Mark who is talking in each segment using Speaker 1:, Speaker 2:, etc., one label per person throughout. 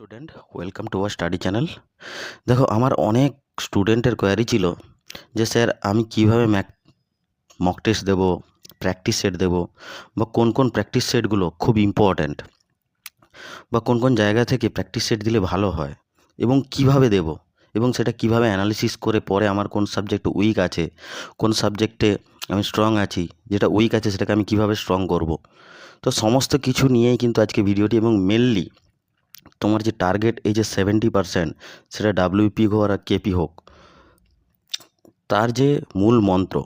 Speaker 1: Student welcome to our study channel দেখো, আমার অনেক স্টুডেন্টের কোয়ারি ছিল যে, স্যার, আমি কীভাবে ম্যাক মক টেস্ট দেবো প্র্যাকটিস সেট দেবো, বা কোন কোন প্র্যাকটিস সেটগুলো খুব ইম্পর্ট্যান্ট বা কোন কোন জায়গা থেকে প্র্যাকটিস সেট দিলে ভালো হয়, এবং কীভাবে দেব, এবং সেটা কীভাবে অ্যানালিসিস করে পরে আমার কোন সাবজেক্ট উইক আছে, কোন সাবজেক্টে আমি স্ট্রং আছি, যেটা উইক আছে সেটাকে আমি কীভাবে স্ট্রং করব? তো সমস্ত কিছু নিয়েই কিন্তু আজকে ভিডিওটি এবং মেনলি তোমার যে টার্গেট এই যে সেভেন্টি পারসেন্ট সেটা ডাব্লিউপি হোক আর কেপি হোক, তার যে মূল মন্ত্র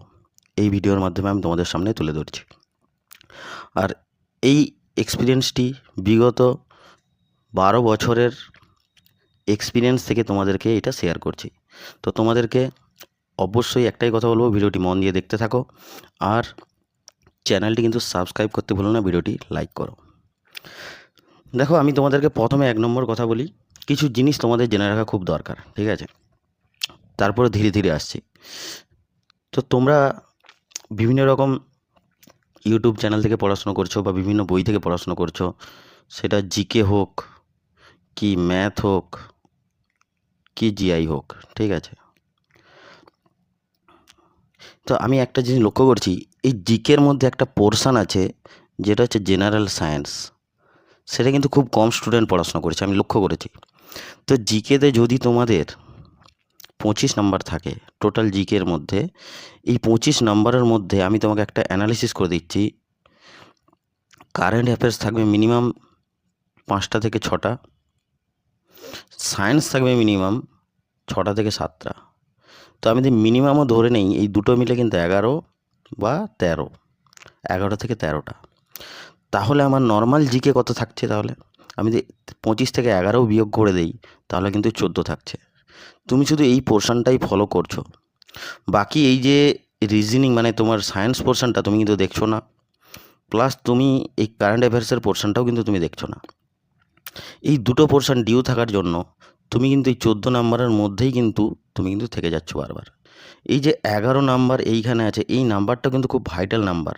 Speaker 1: এই ভিডিওর মাধ্যমে আমি তোমাদের সামনে তুলে ধরছি। আর এই এক্সপিরিয়েন্সটি বিগত বারো বছরের এক্সপিরিয়েন্স থেকে তোমাদেরকে এটা শেয়ার করছি। তো তোমাদেরকে অবশ্যই একটাই কথা বলব, ভিডিওটি মন দিয়ে দেখতে থাকো আর চ্যানেলটি কিন্তু সাবস্ক্রাইব করতে ভুলো না, ভিডিওটি লাইক করো। দেখো, আমি তোমাদেরকে প্রথমে এক নম্বর কথা বলি। কিছু জিনিস তোমাদের জেনে রাখা খুব দরকার, ঠিক আছে? তারপরে ধীরে ধীরে আসছি। তো তোমরা বিভিন্ন রকম ইউটিউব চ্যানেল থেকে পড়াশুনো করছ বা বিভিন্ন বই থেকে পড়াশুনো করছ, সেটা জিকে হোক, কি ম্যাথ হোক, কি জিআই হোক, ঠিক আছে? তো আমি একটা জিনিস লক্ষ্য করছি, এই জিকের মধ্যে একটা পোর্শান আছে, যেটা হচ্ছে জেনারেল সায়েন্স সেটা কিন্তু খুব কম স্টুডেন্ট পড়াশোনা করেছে, আমি লক্ষ্য করেছি। তো জিকেতে যদি তোমাদের পঁচিশ নাম্বার থাকে টোটাল জিকের মধ্যে, এই পঁচিশ নাম্বারের মধ্যে আমি তোমাকে একটা অ্যানালিসিস করে দিচ্ছি। কারেন্ট অ্যাফেয়ার্স থাকবে মিনিমাম পাঁচটা থেকে ছটা সায়েন্স থাকবে মিনিমাম ছটা থেকে সাতটা। তো আমি যদি মিনিমামও ধরে নেই, এই দুটো মিলে কিন্তু এগারো বা তেরো এগারো থেকে তেরোটা। তাহলে আমার নর্মাল জিকে কত থাকছে তাহলে? আমি যদি পঁচিশ থেকে এগারো বিয়োগ করে দেই, তাহলে কিন্তু চোদ্দ থাকছে। তুমি শুধু এই পোর্শনটাই ফলো করছ। বাকি এই যে রিজনিং মানে তোমার সায়েন্স পোর্শনটা তুমি কিন্তু দেখছ না। প্লাস তুমি এই কারেন্ট অ্যাফেয়ার্সের পোর্শনটাও কিন্তু তুমি দেখছ না। এই দুটো পোর্শন ডিউ থাকার জন্য তুমি কিন্তু এই চোদ্দ নাম্বারের মধ্যেই কিন্তু তুমি কিন্তু থেকে যাচ্ছ বারবার। এই যে এগারো নাম্বার এইখানে আছে, এই নাম্বারটা কিন্তু খুব ভাইটাল নাম্বার।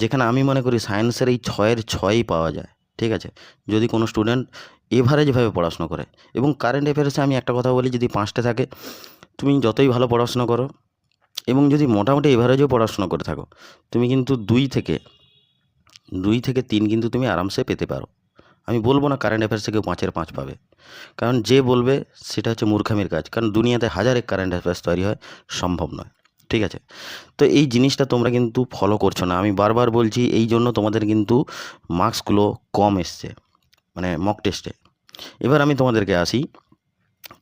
Speaker 1: যেখানে আমি মনে করি সায়েন্সের এই ছয়ের ছয়ই পাওয়া যায়, ঠিক আছে? যদি কোনো স্টুডেন্ট এভারেজভাবে পড়াশুনো করে, এবং কারেন্ট অ্যাফেয়ার্সে আমি একটা কথা বলি, যদি পাঁচটা থাকে, তুমি যতই ভালো পড়াশুনো করো, এবং যদি মোটামুটি এভারেজও পড়াশুনো করে থাকো, তুমি কিন্তু দুই থেকে দুই থেকে তিন কিন্তু তুমি আরামসে পেতে পারো। আমি বলব না কারেন্ট অ্যাফেয়ার্সে কেউ পাঁচের পাঁচ পাবে, কারণ যে বলবে সেটা হচ্ছে মূর্খামির কাজ, কারণ দুনিয়াতে হাজার এক কারেন্ট অ্যাফেয়ার্স তৈরি হয়, সম্ভব নয়। ঠিক আছে? তো এই জিনিসটা তোমরা কিন্তু ফলো করছ না। আমি বারবার বলছি, এই জন্য তোমাদের কিন্তু মার্কসগুলো কম এসছে মানে মক টেস্টে এবার আমি তোমাদেরকে আসি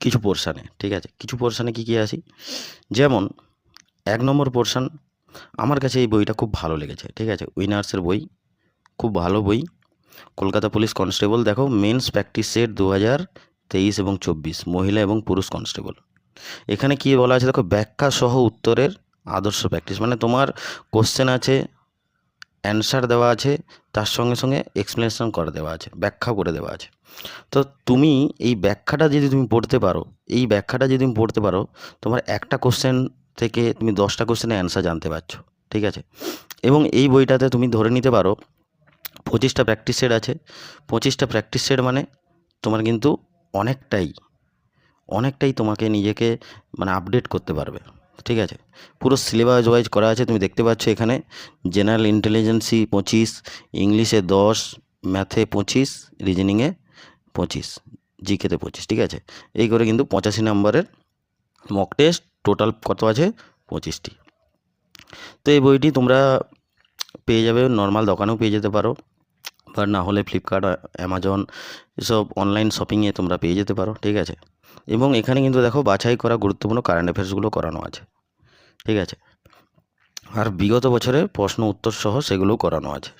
Speaker 1: কিছু পোর্শানে ঠিক আছে? কিছু পোর্শানে কী কী আসি? যেমন, এক নম্বর পোর্শান আমার কাছে এই বইটা খুব ভালো লেগেছে, ঠিক আছে? উইনার্সের বই, খুব ভালো বই। কলকাতা পুলিশ কনস্টেবল, দেখো, মেন্স প্র্যাকটিস সেট দু হাজার তেইশ এবং চব্বিশ, মহিলা এবং পুরুষ কনস্টেবল। এখানে কি বলা আছে? দেখো, ব্যাখ্যা সহ উত্তরের আদর্শ প্র্যাকটিস মানে তোমার কোশ্চেন আছে অ্যান্সার দেওয়া আছে, তার সঙ্গে সঙ্গে এক্সপ্লেনেশন করে দেওয়া আছে, ব্যাখ্যা করে দেওয়া আছে। তো তুমি এই ব্যাখ্যাটা যদি তুমি পড়তে পারো, এই ব্যাখ্যাটা যদি তুমি পড়তে পারো, তোমার একটা কোশ্চেন থেকে তুমি দশটা কোশ্চেনের অ্যান্সার জানতে পারছ, ঠিক আছে? এবং এই বইটাতে তুমি ধরে নিতে পারো, পঁচিশটা প্র্যাকটিস সেট আছে। পঁচিশটা প্র্যাকটিস সেট মানে তোমার কিন্তু অনেকটাই অনেকটাই তোমাকে নিজেকে মানে আপডেট করতে পারবে, ঠিক আছে? পুরো সিলেবাস ওয়াইজ করা আছে, তুমি দেখতে পাচ্ছ এখানে জেনারেল ইন্টেলিজেন্সি পঁচিশ ইংলিশে দশ ম্যাথে পঁচিশ রিজনিংয়ে পঁচিশ জিকেতে পঁচিশ, ঠিক আছে? এই করে কিন্তু পঁচাশি নম্বরের মক টেস্ট টোটাল কত আছে? পঁচিশটি। তো এই বইটি তোমরা পেয়ে যাবে নর্মাল দোকানেও পেয়ে যেতে পারো, বা না হলে ফ্লিপকার্ট অ্যামাজন এসব অনলাইন শপিংয়ে তোমরা পেয়ে যেতে পারো, ঠিক আছে? এবং এখানে কিন্তু দেখো বাছাই করা গুরুত্বপূর্ণ কারেন্ট অ্যাফেয়ার্সগুলো করানো আছে। ঠিক আছে? আর বিগত বছরের প্রশ্ন উত্তর সহ সেগুলোও করানো আছে।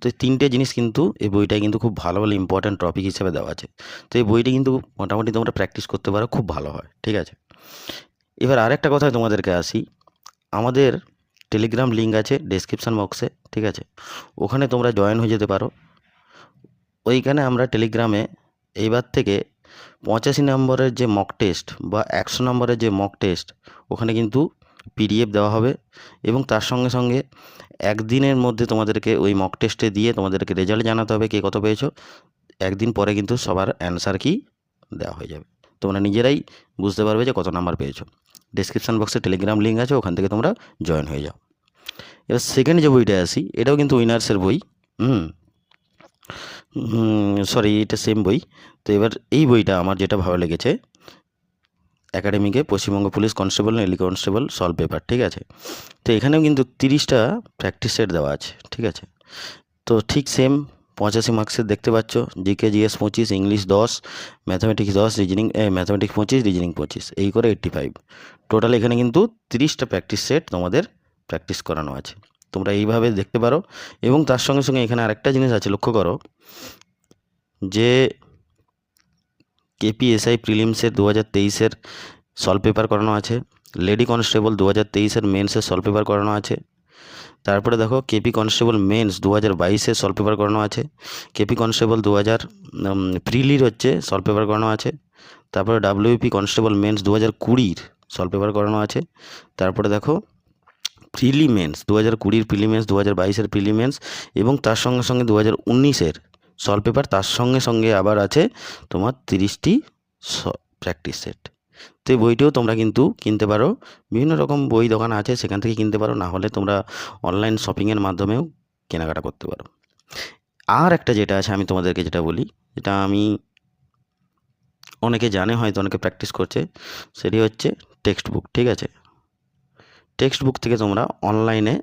Speaker 1: তো এই তিনটে জিনিস কিন্তু এই বইটায় কিন্তু খুব ভালো ভালো ইম্পর্ট্যান্ট টপিক হিসেবে দেওয়া আছে। তো এই বইটি কিন্তু মোটামুটি তোমরা প্র্যাকটিস করতে পারো, খুব ভালো হয়। ঠিক আছে? এবার আরেকটা কথা তোমাদেরকে আসি। আমাদের টেলিগ্রাম লিঙ্ক আছে ডেসক্রিপশান বক্সে ঠিক আছে? ওখানে তোমরা জয়েন হয়ে যেতে পারো। ওইখানে আমরা টেলিগ্রামে এইবার থেকে পঁচাশি নম্বরের যে মক টেস্ট বা একশো নম্বরের যে মক টেস্ট ওখানে কিন্তু পিডিএফ দেওয়া হবে এবং তার সঙ্গে সঙ্গে একদিনের মধ্যে তোমাদেরকে ওই মক টেস্টে দিয়ে তোমাদেরকে রেজাল্ট জানাতে হবে কে কত পেয়েছ। একদিন পরে কিন্তু সবার অ্যান্সার কি দেওয়া হয়ে যাবে। তোমরা নিজেরাই বুঝতে পারবে যে কত নাম্বার পেয়েছ। ডিসক্রিপশান বক্সে টেলিগ্রাম লিঙ্ক আছে, ওখান থেকে তোমরা জয়েন হয়ে যাও। এবার সেকেন্ড যে বইটা আসি, এটাও কিন্তু উইনার্সের বই। হুম। সরি এটা সেম বই। তো এবার এই বইটা আমার যেটা ভালো লেগেছে, একাডেমিকে পশ্চিমবঙ্গ পুলিশ কনস্টেবল নেলি কনস্টেবল সলভ পেপার, ঠিক আছে? তো এখানেও কিন্তু তিরিশটা প্র্যাকটিস সেট দেওয়া আছে, ঠিক আছে? তো ঠিক সেম পঁচাশি মার্কসের দেখতে পাচ্ছ জিকে জিএস পঁচিশ ইংলিশ দশ ম্যাথামেটিক্স দশ রিজনিং ম্যাথামেটিক্স পঁচিশ রিজনিং পঁচিশ, এই করে এইট্টি ফাইভ টোটাল এখানে কিন্তু তিরিশটা প্র্যাকটিস সেট তোমাদের প্র্যাকটিস করানো আছে। তোমরা এইভাবে দেখতে পারো। এবং তার সঙ্গে সঙ্গে এখানে আরেকটা জিনিস আছে, লক্ষ্য করো যে কেপিএসআই প্রিলিমসের দু হাজার তেইশের সলভ পেপার করানো আছে, লেডি কনস্টেবল দু হাজার তেইশের মেন্সের সলভ পেপার করানো আছে, তারপরে দেখো কেপি কনস্টেবল মেন্স দু হাজার বাইশের সলভ পেপার করানো আছে, কেপি কনস্টেবল দু হাজার প্রিলির হচ্ছে সলভ পেপার করানো আছে, তারপরে ডাব্লিউপি কনস্টেবল মেন্স দু হাজার কুড়ির সলভ পেপার করানো আছে, তারপরে দেখো প্রিলিমেন্স দু হাজার কুড়ির প্রিলিমেন্স দু হাজার বাইশের প্রিলিমেন্স এবং তার সঙ্গে সঙ্গে দু হাজার উনিশের সলভ পেপার, তার সঙ্গে সঙ্গে আবার আছে তোমার তিরিশটি প্র্যাকটিস সেট। তো এই বইটিও তোমরা কিন্তু কিনতে পারো। বিভিন্ন রকম বই দোকান আছে, সেখান থেকে কিনতে পারো। না হলে তোমরা অনলাইন শপিংয়ের মাধ্যমেও কেনাকাটা করতে পারো। আর একটা যেটা আছে, আমি তোমাদেরকে যেটা বলি যেটা আমি অনেকে জানে, হয়তো অনেকে প্র্যাকটিস করছে, সেটি হচ্ছে টেক্সট বুক ঠিক আছে? টেক্সট বুক থেকে তোমরা অনলাইনে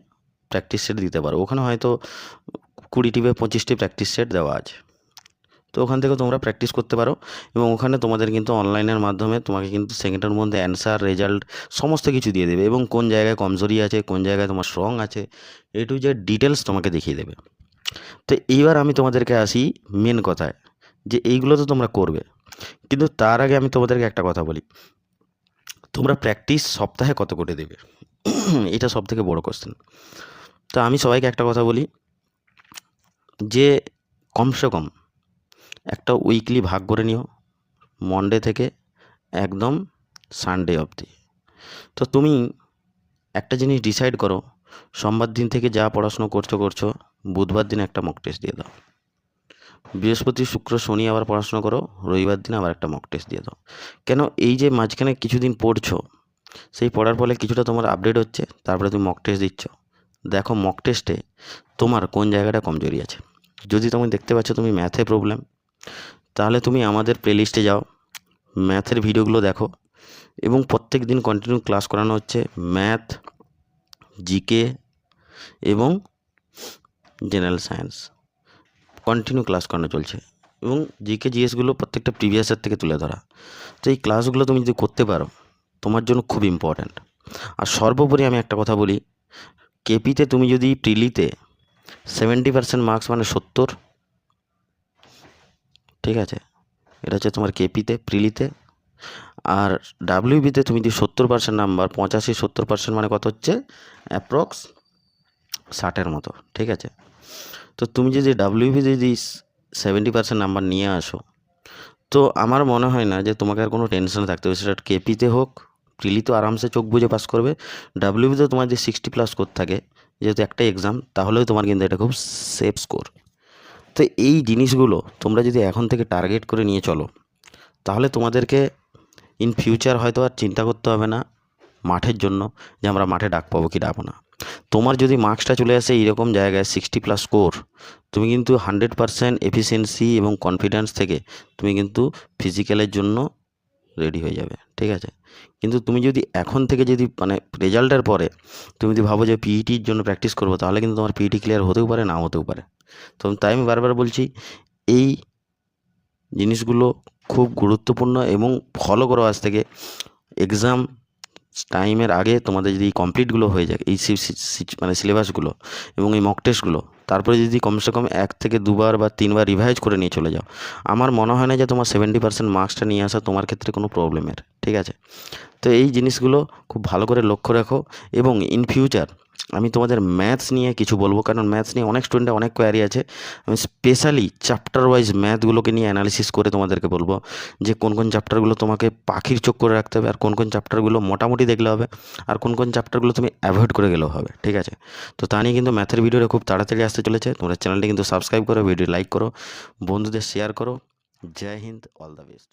Speaker 1: প্র্যাকটিস সেট দিতে পারো। ওখানে হয়তো কুড়িটি বা পঁচিশটি প্র্যাকটিস সেট দেওয়া আছে। তো ওখান থেকে তোমরা প্র্যাকটিস করতে পারো এবং ওখানে তোমাদের কিন্তু অনলাইনের মাধ্যমে তোমাকে কিন্তু সেকেন্ডের মধ্যে অ্যান্সার রেজাল্ট সমস্ত কিছু দিয়ে দেবে এবং কোন জায়গায় কমজোরি আছে, কোন জায়গায় তোমার স্ট্রং আছে এ টু জেড ডিটেলস তোমাকে দেখিয়ে দেবে। তো এইবার আমি তোমাদেরকে আসি মেন কথায় যে এইগুলো তো তোমরা করবে। কিন্তু তার আগে আমি তোমাদেরকে একটা কথা বলি। তোমরা প্র্যাকটিস সপ্তাহে কত করে দেবে? এটা সব থেকে বড়ো কোশ্চেন তো আমি সবাইকে একটা কথা বলি, যে কমসে কম একটা উইকলি ভাগ করে নিও মন্ডে থেকে একদম সানডে অবধি। তো তুমি একটা জিনিস ডিসাইড করো, সোমবার দিন থেকে যা পড়াশুনো করছ করছ, বুধবার দিন একটা মক টেস্ট দিয়ে দাও। বৃহস্পতি, শুক্র, শনি আবার পড়াশোনা করো, রবিবার দিন আবার একটা মক টেস্ট দিয়ে দাও। কেন এই যে মাঝখানে কিছুদিন পড়ছো, সেই পড়ার ফলে কিছুটা তোমার আপডেট হচ্ছে, তারপরে তুমি মক টেস্ট দিচ্ছ। দেখো মক টেস্টে তোমার কোন জায়গাটা কমজোরি আছে। যদি তুমি দেখতে পাচ্ছ তুমি ম্যাথে প্রবলেম তাহলে তুমি আমাদের প্লেলিস্টে যাও ম্যাথের ভিডিওগুলো দেখো। এবং প্রত্যেক দিন কন্টিনিউ ক্লাস করানো হচ্ছে ম্যাথ জিকে এবং জেনারেল সায়েন্স কন্টিনিউ ক্লাস করানো চলছে। এবং জিকে জিএসগুলো প্রত্যেকটা প্রিভিয়াসের থেকে তুলে ধরা। তো এই ক্লাসগুলো তুমি যদি করতে পারো, তোমার জন্য খুব ইম্পর্ট্যান্ট আর সর্বোপরি আমি একটা কথা বলি কেপিতে তুমি যদি প্রিলিতে সেভেন্টি পার্সেন্ট মার্কস মানে সত্তর, ঠিক আছে? এটা হচ্ছে তোমার কেপিতে প্রিলিতে আর ডাব্লিউবিতে তুমি যদি সত্তর পার্সেন্ট নাম্বার পঁচাশি, সত্তর পার্সেন্ট মানে কত হচ্ছে? অ্যাপ্রক্স ষাটের মতো, ঠিক আছে? তো তুমি যদি ডাব্লিউবি যদি সেভেন্টি পার্সেন্ট নাম্বার নিয়ে আসো, তো আমার মনে হয় না যে তোমাকে আর কোনো টেনশন থাকতে হবে। সেটা কেপিতে হোক প্রিলি তো আরামসে চোখ বুঝে পাস করবে। ডাব্লিউবিতে তোমার যে সিক্সটি প্লাস স্কোর থাকে, যেহেতু একটাই এক্সাম তাহলেও তোমার কিন্তু এটা খুব সেফ স্কোর তো এই জিনিসগুলো তোমরা যদি এখন থেকে টার্গেট করে নিয়ে চলো, তাহলে তোমাদেরকে ইন ফিউচার হয়তো আর চিন্তা করতে হবে না মাঠের জন্য যে আমরা মাঠে ডাক পাবো কি ডাকবো না। তোমার যদি মার্কসটা চলে আসে এইরকম জায়গায় সিক্সটি প্লাস স্কোর তুমি কিন্তু হান্ড্রেড পারসেন্ট এফিসিয়েন্সি এবং কনফিডেন্স থেকে তুমি কিন্তু ফিজিক্যালের জন্য রেডি হয়ে যাবে, ঠিক আছে? কিন্তু তুমি যদি এখন থেকে যদি মানে রেজাল্টের পরে তুমি যদি ভাবো যে পিইটির জন্য প্র্যাকটিস করব, তাহলে কিন্তু তোমার পিইটি ক্লিয়ার হতেও পারে না হতেও পারে। তো তাই আমি বারবার বলছি, এই জিনিসগুলো খুব গুরুত্বপূর্ণ এবং ফলো করো আজ থেকে। এক্সাম টাইমের আগে তোমাদের যদি কমপ্লিটগুলো হয়ে যায়, এই মানে সিলেবাসগুলো এবং এই মক টেস্টগুলো তারপরে যদি কমসে কম এক থেকে দুবার বা তিনবার রিভাইজ করে নিয়ে চলে যাও, আমার মনে হয় না যে তোমার সেভেন্টি পার্সেন্ট মার্কসটা নিয়ে আসা তোমার ক্ষেত্রে কোনো প্রবলেমের ঠিক আছে? তো এই জিনিসগুলো খুব ভালো করে লক্ষ্য রাখো এবং ইন ফিউচার আমি তোমাদের ম্যাথস নিয়ে কিছু বলব, কারণ ম্যাথস নিয়ে অনেক স্টুডেন্টের অনেক কোয়ারি আছে। আমি স্পেশালি চ্যাপ্টার ওয়াইজ ম্যাথগুলোকে নিয়ে অ্যানালিসিস করে তোমাদেরকে বলব, যে কোন কোন চ্যাপ্টারগুলো তোমাকে পাখির চোখ করে রাখতে হবে, আর কোন কোন চ্যাপ্টারগুলো মোটামুটি দেখলে হবে, আর কোন কোন চ্যাপ্টারগুলো তুমি অ্যাভয়েড করে গেলেও হবে, ঠিক আছে? তো তা নিয়ে কিন্তু ম্যাথের ভিডিওটা খুব তাড়াতাড়ি আসতে চলেছে। তোমরা চ্যানেলটি কিন্তু সাবস্ক্রাইব করো ভিডিও লাইক করো, বন্ধুদের শেয়ার করো। জয় হিন্দ অল দ্য বেস্ট